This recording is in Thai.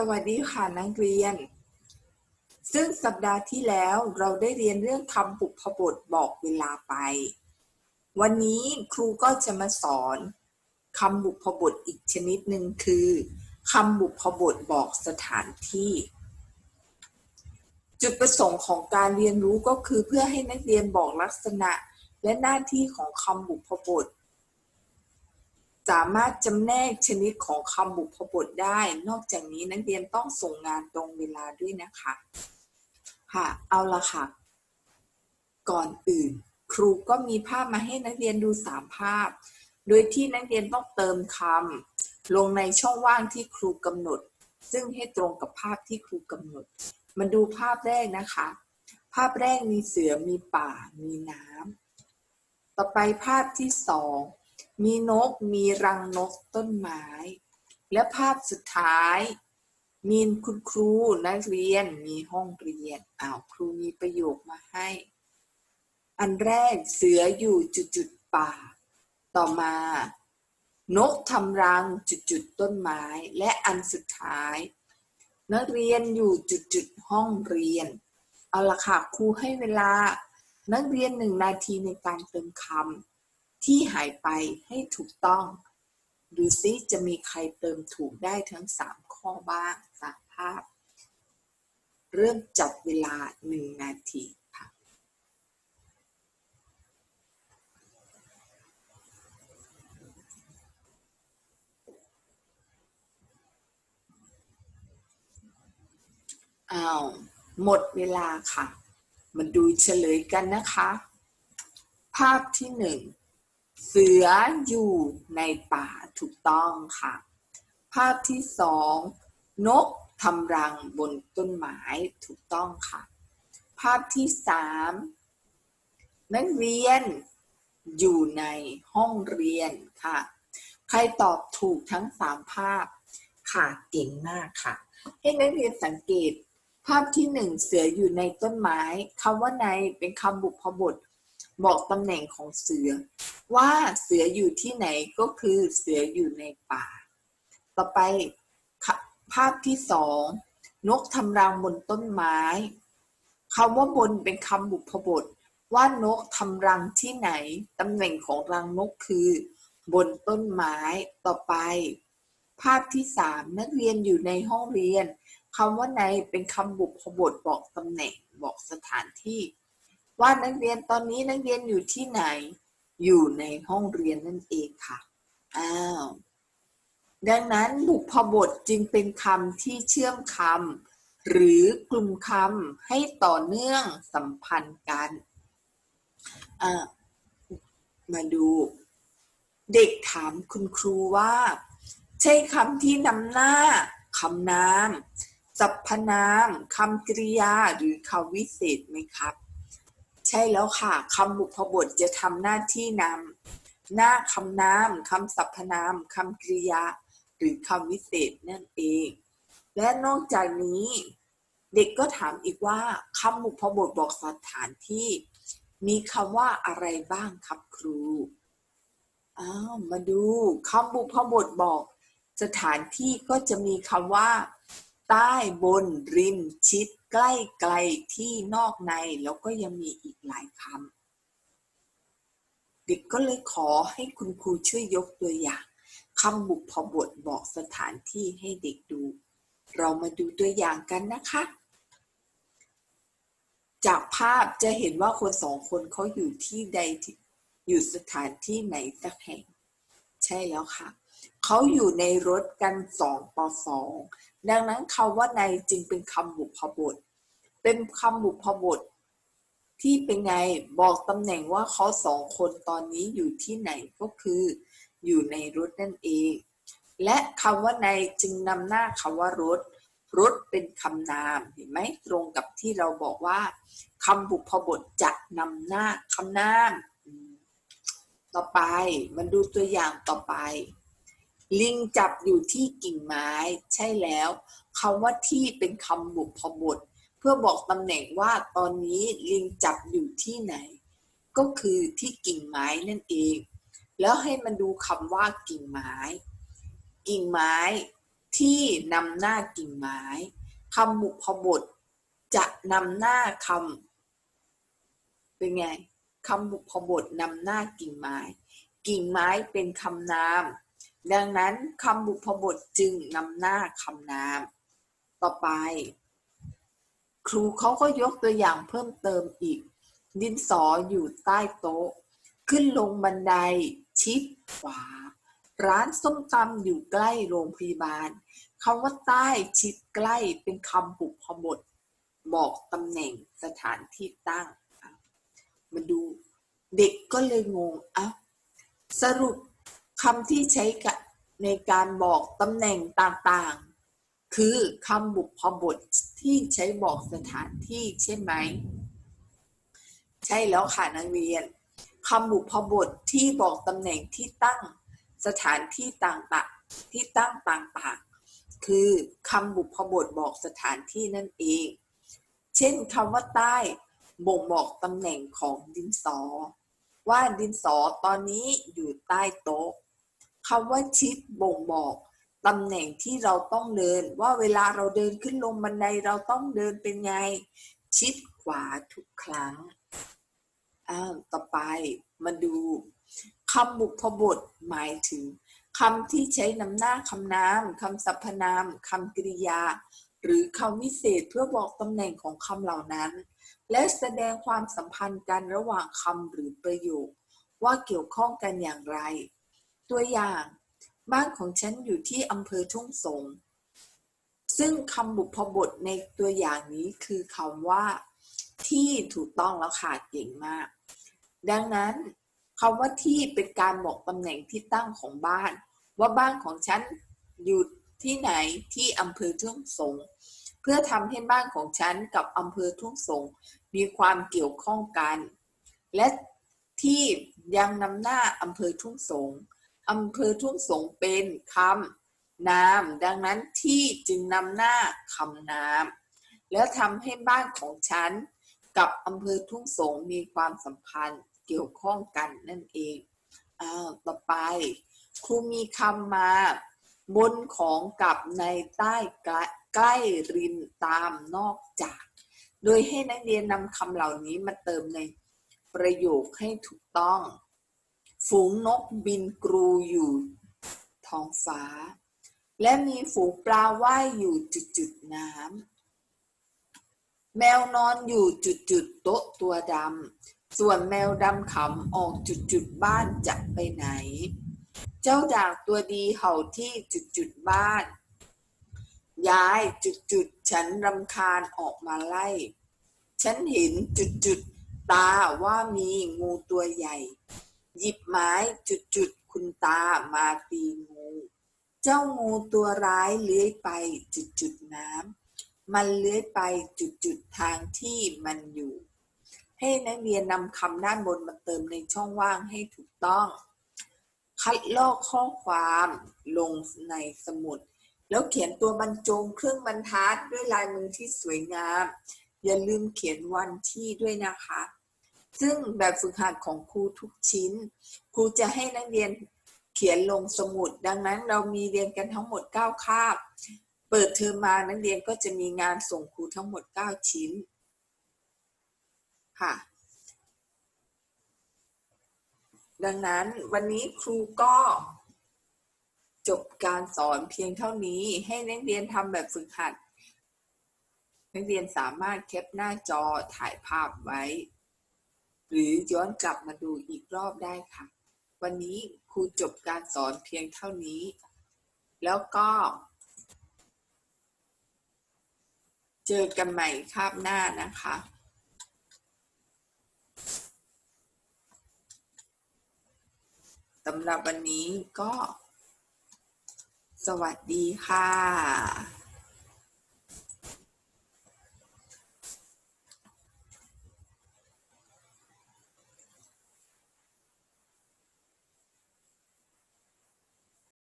สวัสดีค่ะนักเรียน ซึ่งสัปดาห์ที่แล้วเราได้เรียนเรื่องคำบุพบทบอกเวลาไป วันนี้ครูก็จะมาสอนคำบุพบทอีกชนิดหนึ่งคือคำบุพบทบอกสถานที่ จุดประสงค์ของการเรียนรู้ก็คือเพื่อให้นักเรียนบอกลักษณะและหน้าที่ของคำบุพบท สามารถจำแนกชนิดของคำบุพบทได้ นอกจากนี้นักเรียนต้องส่งงานตรงเวลาด้วยนะคะ ค่ะ เอาละค่ะ ก่อนอื่น ครูก็มีภาพมาให้นักเรียนดูสามภาพ โดยที่นักเรียนต้องเติมคำลงในช่องว่างที่ครูกำหนด ซึ่งให้ตรงกับภาพที่ครูกำหนด มาดูภาพแรกนะคะ ภาพแรกมีเสือ มีป่า มีน้ำต่อไปภาพที่สอง มีนกมีรังนกต้นไม้ และภาพสุดท้าย มีคุณครูนักเรียนมีห้องเรียนอ้าวครูมีประโยคมาให้ อันแรกเสืออยู่จุดจุดป่า ต่อมา นกทำรังจุดจุดต้นไม้ และอันสุดท้าย นักเรียนอยู่จุดจุดห้องเรียน เอาละค่ะครูให้เวลา นักเรียนหนึ่งนาทีในการเติมคำ ที่หายไปให้ถูกต้อง ดูซิจะมีใครเติมถูกได้ทั้งสามข้อบ้างสามภาพ เริ่มจับเวลาหนึ่งนาทีค่ะอ้าวหมดเวลาค่ะ มาดูเฉลยกันนะคะ ภาพที่หนึ่ง เสืออยู่ในป่าถูกต้องค่ะ ภาพที่สองนกทำรังบนต้นไม้ถูกต้องค่ะ ภาพที่สามนักเรียนอยู่ในห้องเรียนค่ะ ใครตอบถูกทั้งสามภาพค่ะเก่งมากค่ะ ให้นักเรียนสังเกต ภาพที่หนึ่งเสืออยู่ในต้นไม้คำว่าในเป็นคำบุพบท บอกตำแหน่งของเสือ ว่าเสืออยู่ที่ไหนก็คือเสืออยู่ในป่า ต่อไปภาพที่สองนกทำรังบนต้นไม้คำว่าบนเป็นคำบุพบท ว่านกทำรังที่ไหนตำแหน่งของรังนกคือ บนต้นไม้ต่อไป ภาพที่สามนักเรียนอยู่ในห้องเรียนคำว่าในเป็นคำบุพบทบอกตำแหน่งบอกสถานที่ ว่านักเรียนตอนนี้นักเรียนอยู่ที่ไหน อยู่ในห้องเรียนนั่นเองค่ะ อ้าว ดังนั้นบุพบทจึงเป็นคำที่เชื่อมคำหรือกลุ่มคำให้ต่อเนื่องสัมพันธ์กันมาดู เด็กถามคุณครูว่า ใช่คำที่นำหน้าคำนามสรรพนามคำกริยาหรือคำวิเศษไหมครับ ใช่แล้วค่ะคำบุพบทจะทำหน้าที่นำหน้าคำนามคำสรรพนามคำกริยา หรือคำวิเศษนั่นเอง และนอกจากนี้ เด็กก็ถามอีกว่าคำบุพบทบอกสถานที่ มีคำว่าอะไรบ้างครับครูอ้าวมาดูคำบุพบทบอก สถานที่ก็จะมีคำว่า ใต้บนริมชิด ใกล้ไกลที่นอกในแล้วก็ยังมีอีกหลายคำเด็กก็เลยขอให้คุณครูช่วยยกตัวอย่างคำบุพบทบอกสถานที่ให้เด็กดู เรามาดูตัวอย่างกันนะคะ จากภาพจะเห็นว่าคนสองคนเขาอยู่ที่ใดอยู่สถานที่ไหนสักแห่ง ใช่แล้วค่ะเขาอยู่ในรถกันสองต่อสองดังนั้นคำว่าในจึงเป็นคำบุพบท เป็นคำบุพบท ที่เป็นไงบอกตำแหน่งว่าเขาสองคนตอนนี้อยู่ที่ไหนก็คืออยู่ในรถนั่นเอง และคำว่าในจึงนำหน้าคำว่ารถ รถเป็นคำนามเห็นไหมตรงกับที่เราบอกว่าคำบุพบทจะนำหน้าคำนาม ต่อไปมาดูตัวอย่างต่อไป ลิงจับอยู่ที่กิ่งไม้ ใช่แล้วคำว่าที่เป็นคำบุพบท พื่อบอกตำแหน่งว่าตอนนี้ลิงจับอยู่ที่ไหน ก็คือที่กิ่งไม้นั่นเอง แล้วให้มันดูคำว่ากิ่งไม้ กิ่งไม้ที่นำหน้ากิ่งไม้คำบุพบท จะนำหน้าคำเป็นไงคำบุพบทนำหน้ากิ่งไม้ กิ่งไม้เป็นคำนาม ดังนั้นคำบุพบทจึงนำหน้าคำนาม ต่อไป ครูเขาก็ยกตัวอย่างเพิ่มเติมอีก ดินสออยู่ใต้โต๊ะ ขึ้นลงบันได ชิดขวา ร้านส้มตำอยู่ใกล้โรงพยาบาลคำว่าใต้ชิดใกล้เป็นคำบุพบท บอกตำแหน่งสถานที่ตั้ง มาดูเด็กก็เลยงงอะสรุปคำที่ใช้ในการบอกตำแหน่งต่าง คือคำบุพบทที่ใช้บอกสถานที่ใช่ไหม ใช่แล้วค่ะนักเรียนคำบุพบทที่บอกตำแหน่งที่ตั้งสถานที่ต่างๆที่ตั้งต่างๆ คือคำบุพบทบอกสถานที่นั่นเอง เช่นคำว่าใต้บ่งบอกตำแหน่งของดินสอ ว่าดินสอตอนนี้อยู่ใต้โต๊ะคำว่าชิดบ่งบอก ตำแหน่งที่เราต้องเดิน ว่าเวลาเราเดินขึ้นลงบันไดเราต้องเดินเป็นไง ชิดขวาทุกครั้งอ้าวต่อไปมาดูคำบุพบทหมายถึงคำที่ใช้นำหน้าคำนามคำสรรพนามคำกริยา หรือคำวิเศษเพื่อบอกตำแหน่งของคำเหล่านั้น และแสดงความสัมพันธ์กันระหว่างคำหรือประโยค ว่าเกี่ยวข้องกันอย่างไร ตัวอย่าง บ้านของฉันอยู่ที่อำเภอทุ่งสง ซึ่งคำบุพบทในตัวอย่างนี้คือคำว่า ที่ถูกต้องแล้วค่ะเก่งมาก ดังนั้นคำว่าที่เป็นการบอกตำแหน่งที่ตั้งของบ้าน ว่าบ้านของฉันอยู่ที่ไหนที่อำเภอทุ่งสง เพื่อทำให้บ้านของฉันกับอำเภอทุ่งสง มีความเกี่ยวข้องกัน และที่ยังนำหน้าอำเภอทุ่งสง อำเภอทุ่งสงเป็นคำนาม ดังนั้นที่จึงนำหน้าคำนาม แล้วทำให้บ้านของฉัน กับอำเภอทุ่งสงมีความสัมพันธ์เกี่ยวข้องกันนั่นเองอ้าวต่อไป ครูมีคำมา บนของกับในใต้ใกล้ริมตามนอกจาก โดยให้นักเรียนนำคำเหล่านี้มาเติมในประโยคให้ถูกต้อง ฝูงนกบินกรูอยู่ท้องฟ้า และมีฝูงปลาว่ายอยู่จุดจุดน้ำแมวนอนอยู่จุดจุดโต๊ะตัวดำส่วนแมวดำขำออกจุดจุดบ้านจะไปไหน เจ้าด่างตัวดีเห่าที่จุดจุดบ้าน ย้ายจุดจุดฉันรำคาญออกมาไล่ ฉันเห็นจุดจุดตาว่ามีงูตัวใหญ่ หยิบไม้จุดจุดคุณตามาตีงู เจ้างูตัวร้ายเลื้อยไปจุดจุดน้ำมันเลื้อยไปจุดจุดทางที่มันอยู่ ให้นักเรียนนำคำด้านบนมาเติมในช่องว่างให้ถูกต้อง คัดลอกข้อความลงในสมุด แล้วเขียนตัวบรรจงเครื่องบรรทัดด้วยลายมือที่สวยงาม อย่าลืมเขียนวันที่ด้วยนะคะ ซึ่งแบบฝึกหัดของครูทุกชิ้น ครูจะให้นักเรียนเขียนลงสมุด ดังนั้นเรามีเรียนกันทั้งหมด 9 คาบ เปิดเทอมมานักเรียนก็จะมีงานส่งครูทั้งหมด 9 ชิ้น ค่ะ ดังนั้นวันนี้ครูก็จบการสอนเพียงเท่านี้ให้นักเรียนทำแบบฝึกหัด นักเรียนสามารถแคปหน้าจอถ่ายภาพไว้ หรือย้อนกลับมาดูอีกรอบได้ค่ะ วันนี้ครูจบการสอนเพียงเท่านี้ แล้วก็ เจอกันใหม่คาบหน้านะคะสำหรับวันนี้ก็ สวัสดีค่ะ